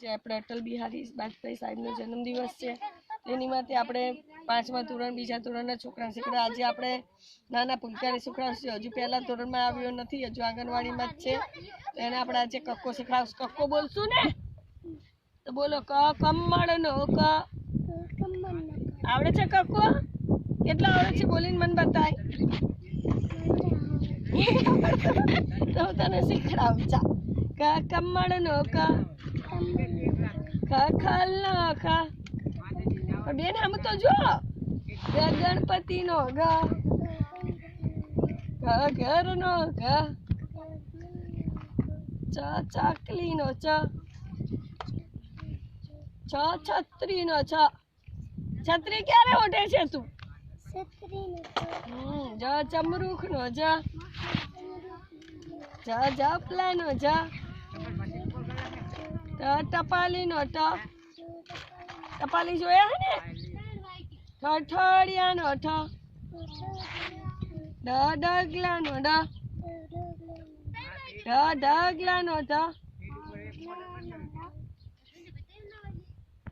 જે આપણે અટલ બિહારી વાજપેયી સાહેબનો જન્મદિવસ છે એની માટે આપણે પાંચમા ધોરણ બીજા ધોરણના છોકરા શીખડે આજે આપણે નાના પુલકારી શીખડાવશું હજુ પહેલા ધોરણમાં આવ્યો નથી હજુ આંગણવાડીમાં જ છે. એને આપણે આજે કક્કો શીખડાવશું. કક્કો બોલશું ને? તો બોલો ક કમળનો ક. આવડે છે કક્કો? કેટલા આવડે છે બોલીને મને બતાય. તો તને શીખડાવું ચા ક કમળનો ક? ખ ખલનો ખ બેન, આમ તો જો. ગણપતિનો ગ ઘરનો ઘ ચ ચકલીનો ચ? છ છત્રીનો છ છત્રી ક્યારે ઓઢે છે તું? જ ચમરૂખનો જ. જ જપલાનો જ. ટ ટપાલીનો ટ ટપાલી જોયા હે ને? ઠઠડિયાનો ઠ ડ ડગલાનો ડ ઢ ઢગલાનો ઢ